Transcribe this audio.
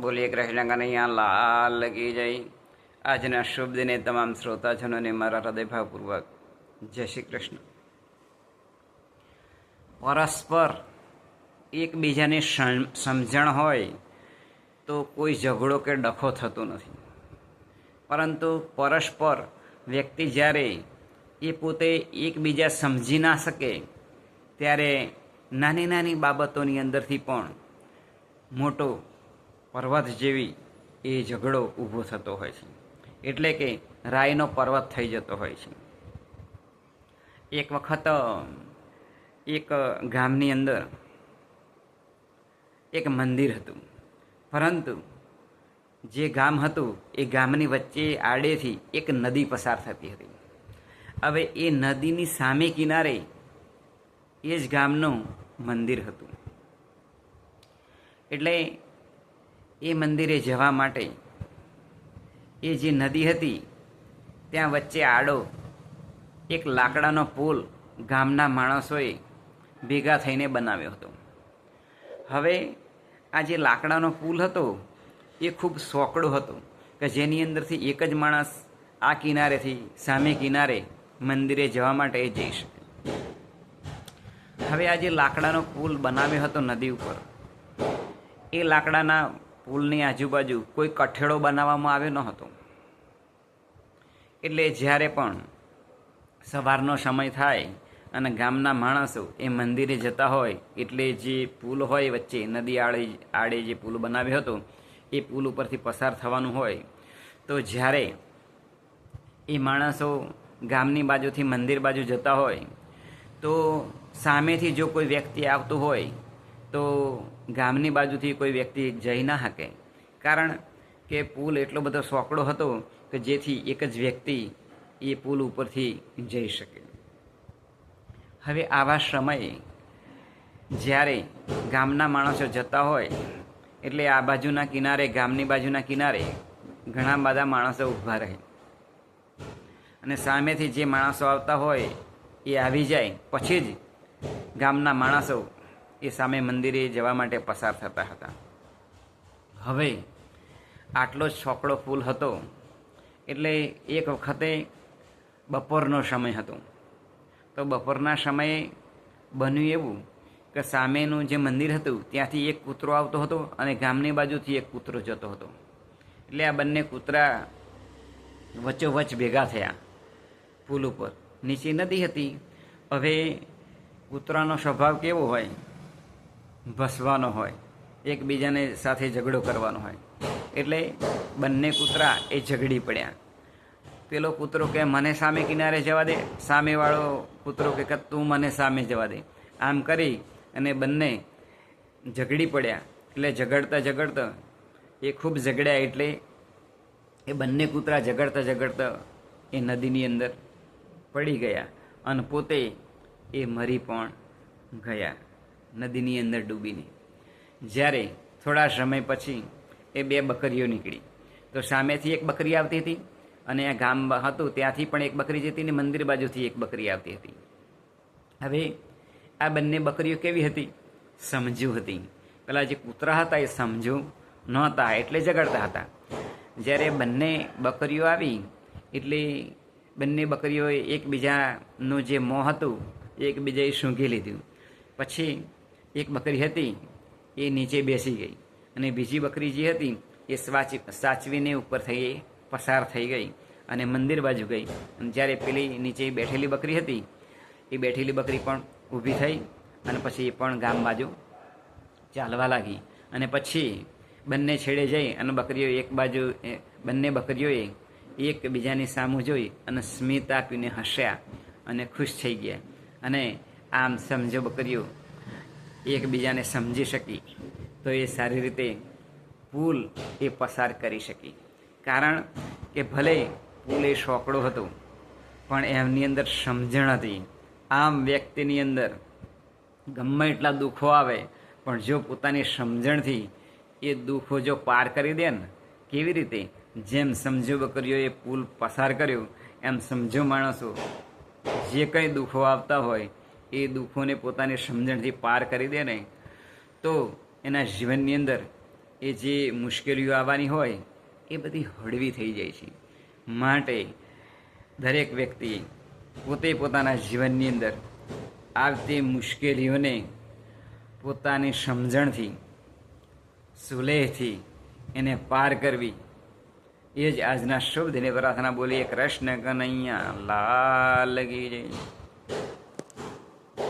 બોલીએ કૃષ્ણ કનૈયા લાલ કી જય આજના શુભ દિને તમામ શ્રોતાજનોને મારા હૃદયભાવપૂર્વક જય શ્રી કૃષ્ણ. પરસ્પર એકબીજાની સમ- સમજણ હોય તો કોઈ ઝઘડો કે ડખો થતો નથી. પરંતુ પરસ્પર વ્યક્તિ જ્યારે એ પોતે એકબીજા સમજી ના શકે, ત્યારે નાની નાની બાબતોની અંદરથી પણ મોટો પર્વત જેવી એ ઝઘડો ઊભો થતો હોય છે. એટલે કે રાયનો પર્વત થઈ જતો હોય છે. એક વખત, એક ગામની અંદર એક મંદિર હતું. પરંતુ જે ગામ હતું, એ ગામની વચ્ચે આડેથી એક નદી પસાર થતી હતી. હવે એ નદીની સામે કિનારે એ જ ગામનું મંદિર હતું. એટલે એ મંદિરે જવા માટે. એ જે નદી હતી, ત્યાં વચ્ચે આડો એક લાકડાનો પુલ ગામના માણસોએ ભેગા થઈને બનાવ્યો હતો. હવે આ જે લાકડાનો પુલ હતો, એ ખૂબ સોકડો હતો કે જેની અંદરથી એક જ માણસ આ કિનારેથી સામે કિનારે મંદિરે જવા માટે જઈ શકે. હવે આ જે લાકડાનો પુલ બનાવ્યો હતો નદી ઉપર, એ લાકડાના પુલની આજુબાજુ કોઈ કઠેડો બનાવવામાં આવ્યો ન હતો એટલે જ્યારે પણ સવારનો સમય થાય અને ગામના માણસો એ મંદિરે જતા હોય, એટલે જે પુલ હોય વચ્ચે, નદી આડે આડે જે પુલ બનાવ્યો હતો, એ પુલ ઉપરથી પસાર થવાનું હોય, તો જ્યારે એ માણસો ગામની બાજુથી મંદિર બાજુ જતા હોય, તો સામેથી જો કોઈ વ્યક્તિ આવતું હોય તો ગામની બાજુથી કોઈ વ્યક્તિ જઈ ના શકે કારણ કે પુલ એટલો બધો સોકડો હતો કે જેથી એક જ વ્યક્તિ એ પુલ ઉપરથી જઈ શકે. હવે આવા સમયે જ્યારે ગામના માણસો જતા હોય, એટલે આ બાજુના કિનારે, ગામની બાજુના કિનારે ઘણા બધા માણસો ઊભા રહે. અને સામેથી જે માણસો આવતા હોય એ આવી જાય, પછી જ ગામના માણસો એ સામે મંદિરે જવા માટે પસાર થતા હતા. હવે આટલો જ છોકડો ફૂલ હતો, એટલે એક વખતે બપોરનો સમય હતો. તો બપોરના સમયે બન્યું એવું કે સામેનું જે મંદિર હતું, ત્યાંથી એક કૂતરો આવતો હતો અને ગામની બાજુથી એક કૂતરો જતો હતો. એટલે આ બંને કૂતરા વચ્ચોવચ્ચ ભેગા થયા પુલ ઉપર. નીચે નદી હતી. હવે કૂતરાનો સ્વભાવ કેવો હોય ભસવાનો હોય, એકબીજાને સાથે ઝઘડો કરવાનો હોય, એટલે બંને કૂતરા એ ઝઘડી પડ્યા. પેલો કૂતરો કે, મને સામે કિનારે જવા દે. સામેવાળો કૂતરો કે તું મને સામે જવા દે. આમ કરી અને બંને ઝઘડી પડ્યા. એટલે ઝઘડતા ઝઘડતા, એ ખૂબ ઝઘડ્યા એટલે એ બંને કૂતરા ઝઘડતા ઝઘડતા એ નદીની અંદર પડી ગયા અને પોતે એ મરી પણ ગયા. નદીની અંદર ડૂબીને. જ્યારે થોડા સમય પછી એ બે બકરીઓ નીકળી. તો સામેથી એક બકરી આવતી હતી અને આ ગામ હતું, ત્યાંથી પણ એક બકરી જતી ને મંદિર બાજુથી એક બકરી આવતી હતી. હવે આ બંને બકરીઓ કેવી હતી? સમજુ હતી. પેલા જે કૂતરા હતા એ સમજુ નહોતા, એટલે ઝઘડતા હતા. જ્યારે બંને બકરીઓ આવી, એટલે બંને બકરીઓએ એકબીજાનું જે મોં હતું એકબીજાએ સૂંઘી લીધું. પછી એક બકરી હતી, એ નીચે બેસી ગઈ. અને બીજી બકરી જે હતી, એ સાચવી સાચવીને ઉપર થઈ, પસાર થઈ ગઈ અને મંદિર બાજુ ગઈ. અને જ્યારે પેલી નીચે બેઠેલી બકરી હતી, એ બેઠેલી બકરી પણ ઊભી થઈ અને પછી એ પણ ગામ બાજુ ચાલવા લાગી. અને પછી બંને છેડે જઈ અને બકરીઓ એક બાજુ બંને બકરીઓએ એકબીજાની સામું જોઈ અને સ્મિત આપીને હસ્યા અને ખુશ થઈ ગયા. અને આમ સમજો બકરીઓ એકબીજાને સમજી શકી તો એ સારી રીતે પુલ એ પસાર કરી શકી. કારણ કે ભલે પુલ એ શોકડો હતો, પણ એમની અંદર સમજણ હતી. આમ વ્યક્તિની અંદર ગમે એટલા દુઃખો આવે, પણ જો પોતાની સમજણથી એ દુઃખો જો પાર કરી દે ને, કેવી રીતે? જેમ સમજો બકરીઓએ પુલ પસાર કર્યો, એમ સમજો માણસો જે કંઈ દુઃખો આવતા હોય એ દુઃખોને પોતાની સમજણથી પાર કરી દે ને, તો એના જીવનની અંદર એ જે મુશ્કેલીઓ આવવાની હોય, એ બધી હળવી થઈ જાય છે. માટે દરેક વ્યક્તિ પોતે પોતાના જીવનની અંદર આવતી મુશ્કેલીઓને પોતાની સમજણથી, સુલેહથી એને પાર કરવી. એ જ આજના શુભ દિને પ્રાર્થના બોલીએ, કૃષ્ણ કનૈયા લાલ કી જય.